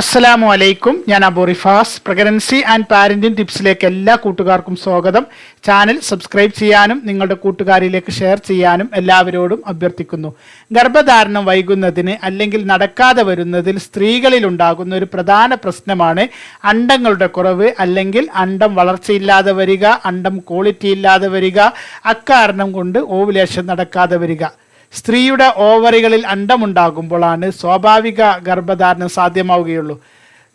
അസ്സലാമു അലൈക്കും. ഞാൻ Abu Rifas. Pregnancy and parenting ടിപ്സിലേക്ക് എല്ലാ കൂട്ടുകാർക്കും സ്വാഗതം. ചാനൽ സബ്സ്ക്രൈബ് ചെയ്യാനും നിങ്ങളുടെ കൂട്ടുകാരിലേക്ക് ഷെയർ ചെയ്യാനും എല്ലാവരോടും അഭ്യർത്ഥിക്കുന്നു. ഗർഭധാരണം വൈകുന്നതിന് അല്ലെങ്കിൽ നടക്കാതെ വരുന്നതിൽ സ്ത്രീകളിൽ ഉണ്ടാകുന്ന ഒരു പ്രധാന പ്രശ്നമാണ് അണ്ടങ്ങളുടെ കുറവ് അല്ലെങ്കിൽ അണ്ടം വളർച്ചയില്ലാതെ വരിക അണ്ടം ക്വാളിറ്റി ഇല്ലാതെ വരിക അക്കാരണം കൊണ്ട് ഓവുലേഷൻ നടക്കാതെ വരിക. സ്ത്രീയുടെ ഓവറികളിൽ അണ്ടമുണ്ടാകുമ്പോഴാണ് സ്വാഭാവിക ഗർഭധാരണം സാധ്യമാവുകയുള്ളൂ.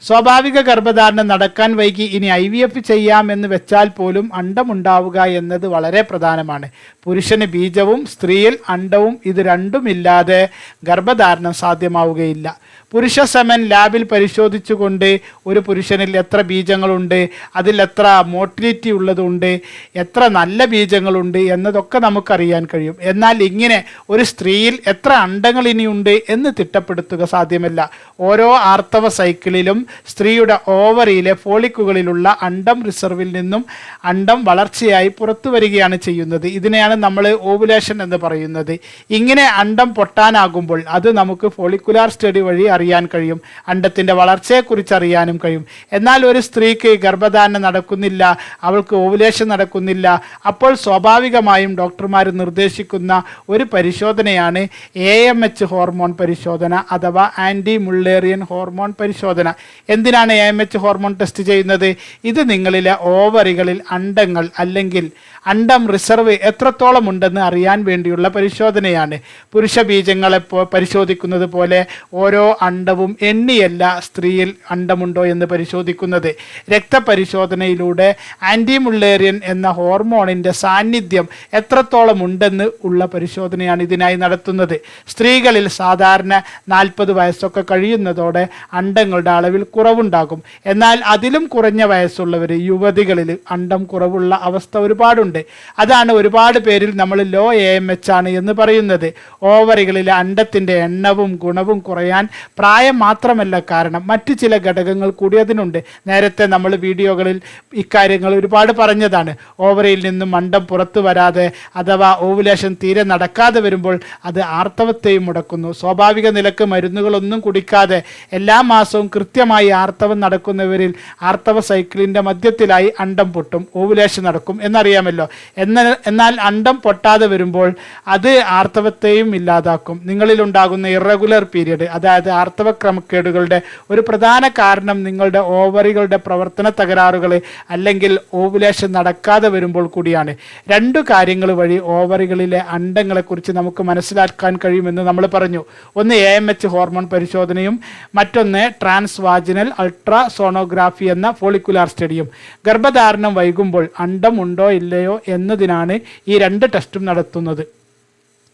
സ്വാഭാവിക ഗർഭധാരണം നടക്കാൻ വൈകി ഇനി ഐ വി എഫ് ചെയ്യാമെന്ന് വെച്ചാൽ പോലും അണ്ടമുണ്ടാവുക എന്നത് വളരെ പ്രധാനമാണ്. പുരുഷന് ബീജവും സ്ത്രീയിൽ അണ്ടവും ഇത് രണ്ടുമില്ലാതെ ഗർഭധാരണം സാധ്യമാവുകയില്ല. പുരുഷ സെമൻ ലാബിൽ പരിശോധിച്ചുകൊണ്ട് ഒരു പുരുഷനിൽ എത്ര ബീജങ്ങളുണ്ട് അതിൽ എത്ര മോട്ടിലിറ്റി ഉള്ളതുണ്ട് എത്ര നല്ല ബീജങ്ങളുണ്ട് എന്നതൊക്കെ നമുക്കറിയാൻ കഴിയും. എന്നാൽ ഇങ്ങനെ ഒരു സ്ത്രീയിൽ എത്ര അണ്ടങ്ങൾ ഇനിയുണ്ട് എന്ന് തിട്ടപ്പെടുത്തുക സാധ്യമല്ല. ഓരോ ആർത്തവ സൈക്കിളിലും സ്ത്രീയുടെ ഓവറിയിലെ ഫോളിക്കുകളിലുള്ള അണ്ടം റിസർവിൽ നിന്നും അണ്ടം വളർച്ചയായി പുറത്തു വരികയാണ് ചെയ്യുന്നത്. ഇതിനെയാണ് നമ്മൾ ഓവുലേഷൻ എന്ന് പറയുന്നത്. ഇങ്ങനെ അണ്ടം പൊട്ടാനാകുമ്പോൾ അത് നമുക്ക് ഫോളിക്കുലാർ സ്റ്റഡി വഴി അറിയാൻ കഴിയും. അണ്ടത്തിന്റെ വളർച്ചയെക്കുറിച്ച് അറിയാനും കഴിയും. എന്നാൽ ഒരു സ്ത്രീക്ക് ഗർഭധാരണം നടക്കുന്നില്ല അവൾക്ക് ഓവുലേഷൻ നടക്കുന്നില്ല അപ്പോൾ സ്വാഭാവികമായും ഡോക്ടർമാർ നിർദ്ദേശിക്കുന്ന ഒരു പരിശോധനയാണ് എ എം എച്ച് ഹോർമോൺ പരിശോധന അഥവാ ആന്റി മുള്ളേറിയൻ ഹോർമോൺ പരിശോധന. എന്തിനാണ് A M H hormone test ചെയ്യുന്നത്? ഇത് നിങ്ങളിലെ ഓവറികളിൽ അണ്ടങ്ങൾ അല്ലെങ്കിൽ അണ്ടം റിസർവ് എത്രത്തോളം ഉണ്ടെന്ന് അറിയാൻ വേണ്ടിയുള്ള പരിശോധനയാണ്. പുരുഷ ബീജങ്ങളെ പരിശോധിക്കുന്നത് പോലെ ഓരോ അണ്ടവും എണ്ണിയല്ല സ്ത്രീയിൽ അണ്ടമുണ്ടോ എന്ന് പരിശോധിക്കുന്നത്. രക്തപരിശോധനയിലൂടെ ആന്റിമുള്ളേറിയൻ എന്ന ഹോർമോണിന്റെ സാന്നിധ്യം എത്രത്തോളം ഉണ്ടെന്ന് ഉള്ള പരിശോധനയാണ് ഇതിനായി നടത്തുന്നത്. സ്ത്രീകളിൽ സാധാരണ നാൽപ്പത് വയസ്സൊക്കെ കഴിയുന്നതോടെ അണ്ടങ്ങളുടെ അളവിൽ കുറവുണ്ടാകും. എന്നാൽ അതിലും കുറഞ്ഞ വയസ്സുള്ളവർ യുവതികളിൽ അണ്ടം കുറവുള്ള അവസ്ഥ ഒരുപാടുണ്ട്. അതാണ് ഒരുപാട് പേരിൽ നമ്മൾ ലോ എ എം എച്ച് ആണ് എന്ന് പറയുന്നത്. ഓവറികളിലെ അണ്ടത്തിന്റെ എണ്ണവും ഗുണവും കുറയാൻ പ്രായം മാത്രമല്ല കാരണം മറ്റ് ചില ഘടകങ്ങൾ കൂടി അതിനുണ്ട്. നേരത്തെ നമ്മൾ വീഡിയോകളിൽ ഇക്കാര്യങ്ങൾ ഒരുപാട് പറഞ്ഞതാണ്. ഓവറിയിൽ നിന്നും അണ്ടം പുറത്തു വരാതെ അഥവാ ഓവുലേഷൻ തീരെ നടക്കാതെ വരുമ്പോൾ അത് ആർത്തവത്തെയും മുടക്കുന്നു. സ്വാഭാവിക നിലയ്ക്ക് മരുന്നുകളൊന്നും കുടിക്കാതെ എല്ലാ മാസവും കൃത്യമായി ആർത്തവം നടക്കുന്നവരിൽ ആർത്തവ സൈക്കിളിന്റെ മധ്യത്തിലായി അണ്ടം പൊട്ടും ഓവുലേഷൻ നടക്കും എന്നറിയാമല്ലോ. എന്നാൽ എന്നാൽ അണ്ടം പൊട്ടാതെ വരുമ്പോൾ അത് ആർത്തവത്തെയും ഇല്ലാതാക്കും. നിങ്ങളിലുണ്ടാകുന്ന ഇറഗുലർ പീരീഡ് അതായത് ആർത്തവ ക്രമക്കേടുകളുടെ ഒരു പ്രധാന കാരണം നിങ്ങളുടെ ഓവറികളുടെ പ്രവർത്തന തകരാറുകൾ അല്ലെങ്കിൽ ഓവുലേഷൻ നടക്കാതെ വരുമ്പോൾ കൂടിയാണ്. രണ്ടു കാര്യങ്ങൾ വഴി ഓവറികളിലെ അണ്ടങ്ങളെക്കുറിച്ച് നമുക്ക് മനസ്സിലാക്കാൻ കഴിയുമെന്ന് നമ്മൾ പറഞ്ഞു. ഒന്ന് എ എം എച്ച് ഹോർമോൺ പരിശോധനയും മറ്റൊന്ന് ട്രാൻസ് വാജിനൽ അൾട്രാ സോണോഗ്രാഫി എന്ന ഫോളിക്കുലാർ സ്റ്റഡിയും. ഗർഭധാരണം വൈകുമ്പോൾ അണ്ടം ഉണ്ടോ ഇല്ലയോ എന്നതിനാണ് ഈ രണ്ട് ടെസ്റ്റും നടത്തുന്നത്.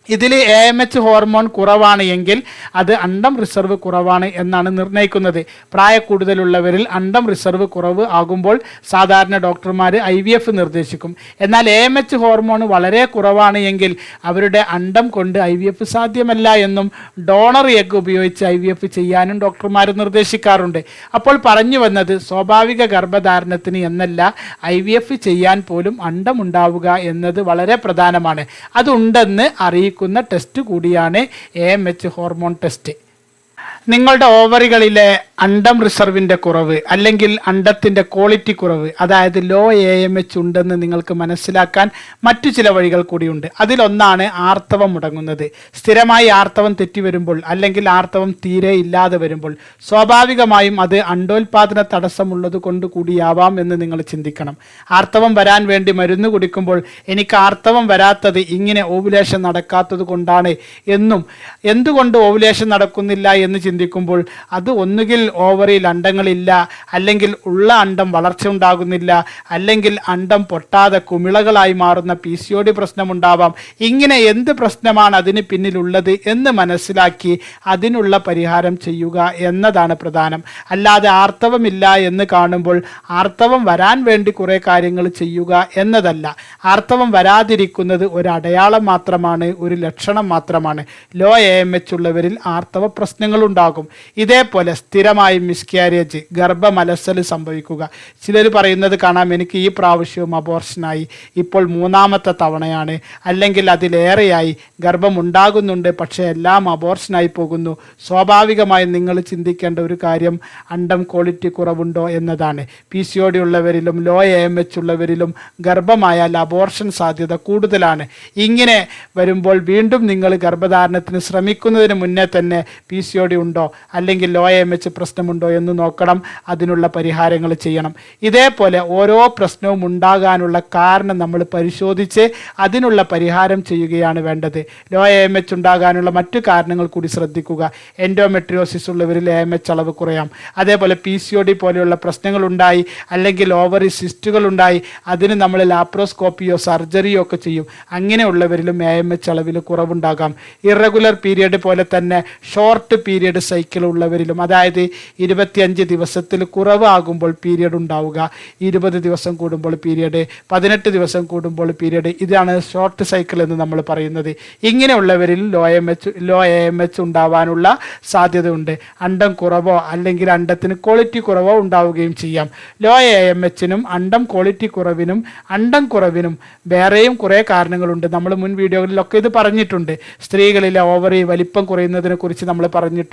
ഇതിൽ എ എം എച്ച് ഹോർമോൺ കുറവാണ് എങ്കിൽ അത് അണ്ടം റിസർവ് കുറവാണ് എന്നാണ് നിർണയിക്കുന്നത്. പ്രായ കൂടുതലുള്ളവരിൽ അണ്ടം റിസർവ് കുറവ് ആകുമ്പോൾ സാധാരണ ഡോക്ടർമാർ ഐ വി എഫ് നിർദ്ദേശിക്കും. എന്നാൽ എ എം എച്ച് ഹോർമോൺ വളരെ കുറവാണ് എങ്കിൽ അവരുടെ അണ്ടം കൊണ്ട് ഐ വി എഫ് സാധ്യമല്ല എന്നും ഡോണർ എഗ് ഉപയോഗിച്ച് ഐ വി എഫ് ചെയ്യാനും ഡോക്ടർമാർ നിർദ്ദേശിക്കാറുണ്ട്. അപ്പോൾ പറഞ്ഞു വന്നത് സ്വാഭാവിക ഗർഭധാരണത്തിന് എന്നല്ല ഐ വി എഫ് ചെയ്യാൻ പോലും അണ്ടം ഉണ്ടാവുക എന്നത് വളരെ പ്രധാനമാണ്. അതുണ്ടെന്ന് അറിയിക്കുന്ന ടെസ്റ്റ് കൂടിയാണ് A M H hormone test നിങ്ങളുടെ ഓവറികളിലെ അണ്ടം റിസർവിന്റെ കുറവ് അല്ലെങ്കിൽ അണ്ടത്തിന്റെ ക്വാളിറ്റി കുറവ് അതായത് ലോ എ എം എച്ച് ഉണ്ടെന്ന് നിങ്ങൾക്ക് മനസ്സിലാക്കാൻ മറ്റു ചില വഴികൾ കൂടിയുണ്ട് അതിലൊന്നാണ് ആർത്തവം മുടങ്ങുന്നത്. സ്ഥിരമായി ആർത്തവം തെറ്റി വരുമ്പോൾ അല്ലെങ്കിൽ ആർത്തവം തീരെ ഇല്ലാതെ വരുമ്പോൾ സ്വാഭാവികമായും അത് അണ്ടോൽപാദന തടസ്സമുള്ളത് കൊണ്ട് കൂടിയാവാം എന്ന് നിങ്ങൾ ചിന്തിക്കണം. ആർത്തവം വരാൻ വേണ്ടി മരുന്ന് കുടിക്കുമ്പോൾ എനിക്ക് ആർത്തവം വരാത്തത് ഇങ്ങനെ ഓവുലേഷൻ നടക്കാത്തത് കൊണ്ടാണ് എന്നും എന്തുകൊണ്ട് ഓവുലേഷൻ നടക്കുന്നില്ല എന്ന് ചിന്തിക്കുമ്പോൾ അത് ഒന്നുകിൽ ഓവറിൽ അണ്ടങ്ങളില്ല അല്ലെങ്കിൽ ഉള്ള അണ്ടം വളർച്ച ഉണ്ടാകുന്നില്ല അല്ലെങ്കിൽ അണ്ടം പൊട്ടാതെ കുമിളകളായി മാറുന്ന പി സി ഒ ഡി പ്രശ്നമുണ്ടാവാം. ഇങ്ങനെ എന്ത് പ്രശ്നമാണ് അതിന് പിന്നിലുള്ളത് എന്ന് മനസ്സിലാക്കി അതിനുള്ള പരിഹാരം ചെയ്യുക എന്നതാണ് പ്രധാനം. അല്ലാതെ ആർത്തവമില്ല എന്ന് കാണുമ്പോൾ ആർത്തവം വരാൻ വേണ്ടി കുറേ കാര്യങ്ങൾ ചെയ്യുക എന്നതല്ല. ആർത്തവം വരാതിരിക്കുന്നത് ഒരു അടയാളം മാത്രമാണ് ഒരു ലക്ഷണം മാത്രമാണ്. ലോ എ എം എച്ച് ഉള്ളവരിൽ ആർത്തവ പ്രശ്നങ്ങൾ ഉണ്ടാകും ഇതേപോലെ സ്ഥിരമായി മിസ്കാരേജ് ഗർഭമലസൽ സംഭവിക്കുക. ചിലർ പറയുന്നത് കാണാം എനിക്ക് ഈ പ്രാവശ്യവും അബോർഷനായി ഇപ്പോൾ മൂന്നാമത്തെ തവണയാണ്. അല്ലെങ്കിൽ അതിലേറെയായി. ഗർഭം ഉണ്ടാകുന്നുണ്ട് പക്ഷേ എല്ലാം അബോർഷനായി പോകുന്നു. സ്വാഭാവികമായും നിങ്ങൾ ചിന്തിക്കേണ്ട ഒരു കാര്യം അണ്ടം ക്വാളിറ്റി കുറവുണ്ടോ എന്നതാണ്. പി സി ഒ ഡി ഉള്ളവരിലും ലോ എ എം എച്ച് ഉള്ളവരിലും ഗർഭമായാൽ അബോർഷൻ സാധ്യത കൂടുതലാണ്. ഇങ്ങനെ വരുമ്പോൾ വീണ്ടും നിങ്ങൾ ഗർഭധാരണത്തിന് ശ്രമിക്കുന്നതിന് മുന്നേ തന്നെ പി സി ഒ ഡി ഉണ്ടോ അല്ലെങ്കിൽ ലോ എം എച്ച് പ്രശ്നമുണ്ടോ എന്ന് നോക്കണം. അതിനുള്ള പരിഹാരങ്ങൾ ചെയ്യണം. ഇതേപോലെ ഓരോ പ്രശ്നവും ഉണ്ടാകാനുള്ള കാരണം നമ്മൾ പരിശോധിച്ച് അതിനുള്ള പരിഹാരം ചെയ്യുകയാണ് വേണ്ടത്. ലോ എം എച്ച് ഉണ്ടാകാനുള്ള മറ്റു കാരണങ്ങൾ കൂടി ശ്രദ്ധിക്കുക. എൻഡോമെട്രിയോസിസ് ഉള്ളവരിൽ എം എച്ച് അളവ് കുറയാം. അതേപോലെ പി സി ഒ ഡി പോലെയുള്ള പ്രശ്നങ്ങൾ ഉണ്ടായി അല്ലെങ്കിൽ ഓവറി സിസ്റ്റുകൾ ഉണ്ടായി അതിന് നമ്മൾ ലാപ്രോസ്കോപ്പിയോ സർജറിയോ ഒക്കെ ചെയ്യും. അങ്ങനെയുള്ളവരിലും എ എം എച്ച് അളവിൽ കുറവുണ്ടാകാം. ഇറഗുലർ പീരിയഡ് പോലെ തന്നെ ഷോർട്ട് പീരിയഡ് സൈക്കിൾ ഉള്ളവരിലും അതായത് ഇരുപത്തിയഞ്ച് ദിവസത്തിൽ കുറവാകുമ്പോൾ പീരിയഡ് ഉണ്ടാവുക. ഇരുപത് ദിവസം കൂടുമ്പോൾ പീരിയഡ് പതിനെട്ട് ദിവസം കൂടുമ്പോൾ പീരിയഡ് ഇതാണ് ഷോർട്ട് സൈക്കിൾ എന്ന് നമ്മൾ പറയുന്നത്. ഇങ്ങനെയുള്ളവരിൽ low M H low M H ഉണ്ടാവാനുള്ള സാധ്യതയുണ്ട്. അണ്ടം കുറവോ അല്ലെങ്കിൽ അണ്ടത്തിന് ക്വാളിറ്റി കുറവോ ഉണ്ടാവുകയും ചെയ്യാം. ലോ എ എം എച്ചിനും അണ്ടം ക്വാളിറ്റി കുറവിനും അണ്ടം കുറവിനും വേറെയും കുറേ കാരണങ്ങളുണ്ട്. നമ്മൾ മുൻ വീഡിയോകളിലൊക്കെ ഇത് പറഞ്ഞിട്ടുണ്ട്. സ്ത്രീകളിലെ ഓവറി വലിപ്പം കുറയുന്നതിനെ കുറിച്ച് നമ്മൾ പറഞ്ഞിട്ടുണ്ട്.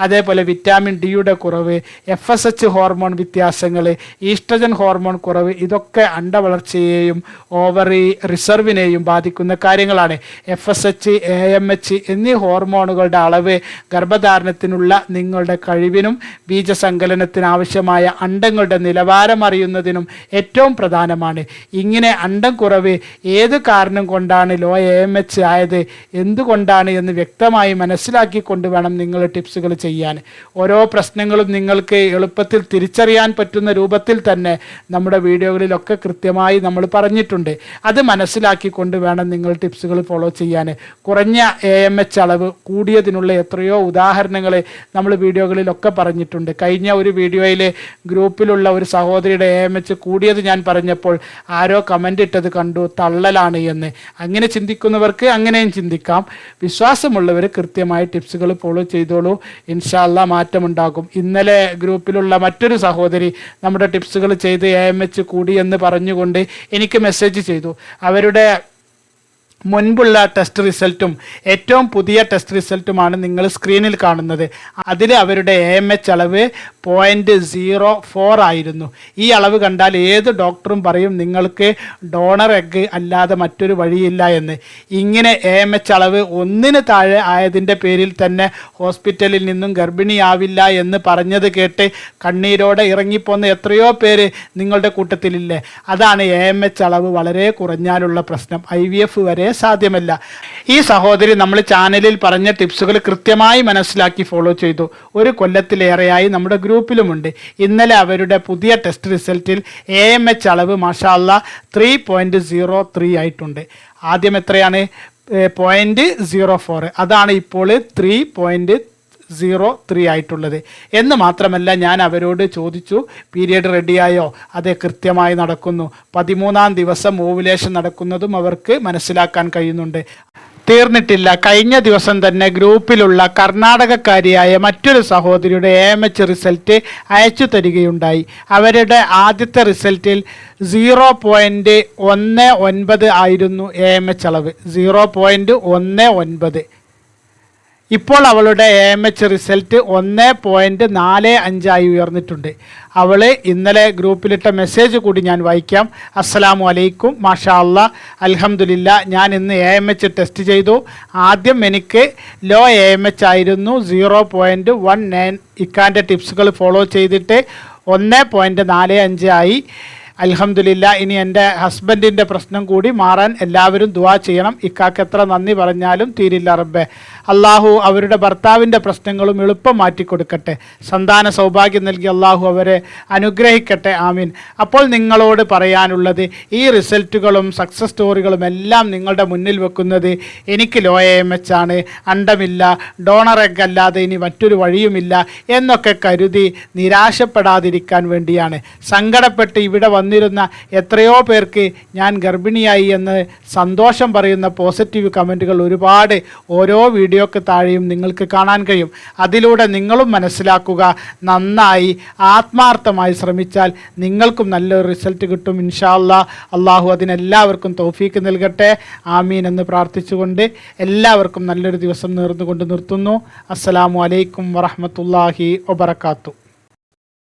അതേപോലെ വിറ്റാമിൻ ഡിയുടെ കുറവ് എഫ് എസ് എച്ച് ഹോർമോൺ വ്യത്യാസങ്ങൾ ഈസ്ട്രജൻ ഹോർമോൺ കുറവ് ഇതൊക്കെ അണ്ടവളർച്ചയെയും ഓവറി റിസർവിനെയും ബാധിക്കുന്ന കാര്യങ്ങളാണ്. F S H A M H എന്നീ ഹോർമോണുകളുടെ അളവ് ഗർഭധാരണത്തിനുള്ള നിങ്ങളുടെ കഴിവിനും ബീജസങ്കലനത്തിന് ആവശ്യമായ അണ്ടങ്ങളുടെ നിലവാരം അറിയുന്നതിനും ഏറ്റവും പ്രധാനമാണ്. ഇങ്ങനെ അണ്ടം കുറവ് ഏത് കാരണം കൊണ്ടാണ് ലോ എ എം എച്ച് ആയത് എന്തുകൊണ്ടാണ് എന്ന് വ്യക്തമായി മനസ്സിലാക്കിക്കൊണ്ട് വേണം നിങ്ങൾ ടിപ്സുകൾ ചെയ്യാൻ. ഓരോ പ്രശ്നങ്ങളും നിങ്ങൾക്ക് എളുപ്പത്തിൽ തിരിച്ചറിയാൻ പറ്റുന്ന രൂപത്തിൽ തന്നെ നമ്മുടെ വീഡിയോകളിലൊക്കെ കൃത്യമായി നമ്മൾ പറഞ്ഞിട്ടുണ്ട്. അത് മനസ്സിലാക്കിക്കൊണ്ട് വേണം നിങ്ങൾ ടിപ്സുകൾ ഫോളോ ചെയ്യാൻ. കുറഞ്ഞ എ എം എച്ച് അളവ് കൂടിയതിനുള്ള എത്രയോ ഉദാഹരണങ്ങൾ നമ്മൾ വീഡിയോകളിലൊക്കെ പറഞ്ഞിട്ടുണ്ട്. കഴിഞ്ഞ ഒരു വീഡിയോയിൽ ഗ്രൂപ്പിലുള്ള ഒരു സഹോദരിയുടെ എ എം എച്ച് കൂടിയത് ഞാൻ പറഞ്ഞപ്പോൾ ആരോ കമന്റ് ഇട്ടത് കണ്ടു തള്ളലാണ് എന്ന്. അങ്ങനെ ചിന്തിക്കുന്നവർക്ക് അങ്ങനെയും ചിന്തിക്കാം. വിശ്വാസമുള്ളവർ കൃത്യമായി ടിപ്സുകൾ ഫോളോ ചെയ്തോളൂ. ഇൻഷാല്ല മാറ്റമുണ്ടാകും. ഇന്നലെ ഗ്രൂപ്പിലുള്ള മറ്റൊരു സഹോദരി നമ്മുടെ ടിപ്സുകൾ ചെയ്ത് എ എം എച്ച് കൂടി എന്ന് പറഞ്ഞുകൊണ്ട് എനിക്ക് മെസ്സേജ് ചെയ്തു. അവരുടെ മുൻപുള്ള ടെസ്റ്റ് റിസൾട്ടും ഏറ്റവും പുതിയ ടെസ്റ്റ് റിസൾട്ടുമാണ് നിങ്ങൾ സ്ക്രീനിൽ കാണുന്നത്. അതിൽ അവരുടെ എ എം എച്ച് അളവ് പോയിന്റ് സീറോ ഫോർ ആയിരുന്നു. ഈ അളവ് കണ്ടാൽ ഏത് ഡോക്ടറും പറയും നിങ്ങൾക്ക് ഡോണർ എഗ് അല്ലാതെ മറ്റൊരു വഴിയില്ല എന്ന്. ഇങ്ങനെ എ എം എച്ച് അളവ് ഒന്നിന് താഴെ ആയതിന്റെ പേരിൽ തന്നെ ഹോസ്പിറ്റലിൽ നിന്നും ഗർഭിണിയാവില്ല എന്ന് പറഞ്ഞത് കേട്ട് കണ്ണീരോടെ ഇറങ്ങിപ്പോന്ന എത്രയോ പേര് നിങ്ങളുടെ കൂട്ടത്തിലില്ലേ? അതാണ് എ എം എച്ച് അളവ് വളരെ കുറഞ്ഞാലുള്ള പ്രശ്നം. ഐ വരെ സാധ്യമല്ല. ഈ സഹോദരി നമ്മൾ ചാനലിൽ പറഞ്ഞ ടിപ്സുകൾ കൃത്യമായി മനസ്സിലാക്കി ഫോളോ ചെയ്തു. ഒരു കൊല്ലത്തിലേറെയായി നമ്മുടെ ഗ്രൂപ്പിലുമുണ്ട്. ഇന്നലെ അവരുടെ പുതിയ ടെസ്റ്റ് റിസൾട്ടിൽ എ എം എച്ച് അളവ് മാഷാല്ല ത്രീ പോയിന്റ് സീറോ ത്രീ ആയിട്ടുണ്ട്. ആദ്യം എത്രയാണ്? പോയിന്റ് സീറോ ഫോർ അതാണ് ഇപ്പോൾ ത്രീ പോയിന്റ് സീറോ ത്രീ ആയിട്ടുള്ളത്. എന്ന് മാത്രമല്ല ഞാൻ അവരോട് ചോദിച്ചു പീരീഡ് റെഡിയായോ? അതെ കൃത്യമായി നടക്കുന്നു. പതിമൂന്നാം ദിവസം ഓവുലേഷൻ നടക്കുന്നതും അവർക്ക് മനസ്സിലാക്കാൻ കഴിയുന്നുണ്ട്. തീർന്നിട്ടില്ല. കഴിഞ്ഞ ദിവസം തന്നെ ഗ്രൂപ്പിലുള്ള കർണാടകക്കാരിയായ മറ്റൊരു സഹോദരിയുടെ എ എം എച്ച് റിസൾട്ട് അയച്ചു തരികയുണ്ടായി. അവരുടെ ആദ്യത്തെ റിസൾട്ടിൽ സീറോ പോയിന്റ് ഒന്ന് ഒൻപത് ആയിരുന്നു എ എം എച്ച് അളവ്. സീറോ പോയിന്റ് ഒന്ന് ഒൻപത്. ഇപ്പോൾ അവളുടെ എ എം എച്ച് റിസൾട്ട് ഒന്ന് പോയിന്റ് നാല് അഞ്ചായി ഉയർന്നിട്ടുണ്ട്. അവൾ ഇന്നലെ ഗ്രൂപ്പിലിട്ട മെസ്സേജ് കൂടി ഞാൻ വായിക്കാം. അസ്സലാമു അലൈക്കും. മാഷാ അല്ല അലഹമുല്ല ഞാൻ ഇന്ന് എ എം എച്ച് ടെസ്റ്റ് ചെയ്തു. ആദ്യം എനിക്ക് ലോ എ എം എച്ച് ആയിരുന്നു. സീറോ പോയിന്റ് വൺ നയൻ ഇക്കാന്റെ ടിപ്സുകൾ ഫോളോ ചെയ്തിട്ട് ഒന്ന് പോയിന്റ് നാല് അഞ്ച് ആയി അൽഹംദുലില്ല. ഇനി എന്റെ ഹസ്ബൻഡിന്റെ പ്രശ്നം കൂടി മാറാൻ എല്ലാവരും ദുവാ ചെയ്യണം. ഇക്കാക്ക് എത്ര നന്ദി പറഞ്ഞാലും തീരില്ല റബ്ബെ. അള്ളാഹു അവരുടെ ഭർത്താവിന്റെ പ്രശ്നങ്ങളും എളുപ്പം മാറ്റിക്കൊടുക്കട്ടെ. സന്താന സൗഭാഗ്യം നൽകി അള്ളാഹു അവരെ അനുഗ്രഹിക്കട്ടെ. ആമീൻ. അപ്പോൾ നിങ്ങളോട് പറയാനുള്ളത് ഈ റിസൾട്ടുകളും സക്സസ് സ്റ്റോറികളും എല്ലാം നിങ്ങളുടെ മുന്നിൽ വെക്കുന്നത് എനിക്ക് ലോ എം എച്ച് ആണ്. അണ്ടമില്ല ഡോണർ എഗ് അല്ലാതെ ഇനി മറ്റൊരു വഴിയുമില്ല എന്നൊക്കെ കരുതി നിരാശപ്പെടാതിരിക്കാൻ വേണ്ടിയാണ്. സങ്കടപ്പെട്ട് ഇവിടെ വന്നിരുന്ന എത്രയോ പേർക്ക് ഞാൻ ഗർഭിണിയായി എന്ന് സന്തോഷം പറയുന്ന പോസിറ്റീവ് കമന്റുകൾ ഒരുപാട് ഓരോ വീഡിയോ വീഡിയോക്ക് താഴെയും നിങ്ങൾക്ക് കാണാൻ കഴിയും. അതിലൂടെ നിങ്ങളും മനസ്സിലാക്കുക. നന്നായി ആത്മാർത്ഥമായി ശ്രമിച്ചാൽ നിങ്ങൾക്കും നല്ലൊരു റിസൾട്ട് കിട്ടും ഇൻഷാല്ല അള്ളാഹു അതിനെല്ലാവർക്കും തൗഫീക്ക് നൽകട്ടെ. ആമീൻ എന്ന് പ്രാർത്ഥിച്ചുകൊണ്ട് എല്ലാവർക്കും നല്ലൊരു ദിവസം നേർന്നുകൊണ്ട് നിർത്തുന്നു. അസ്സലാമു അലൈക്കും വറഹമത്തല്ലാഹി വബർക്കാത്തു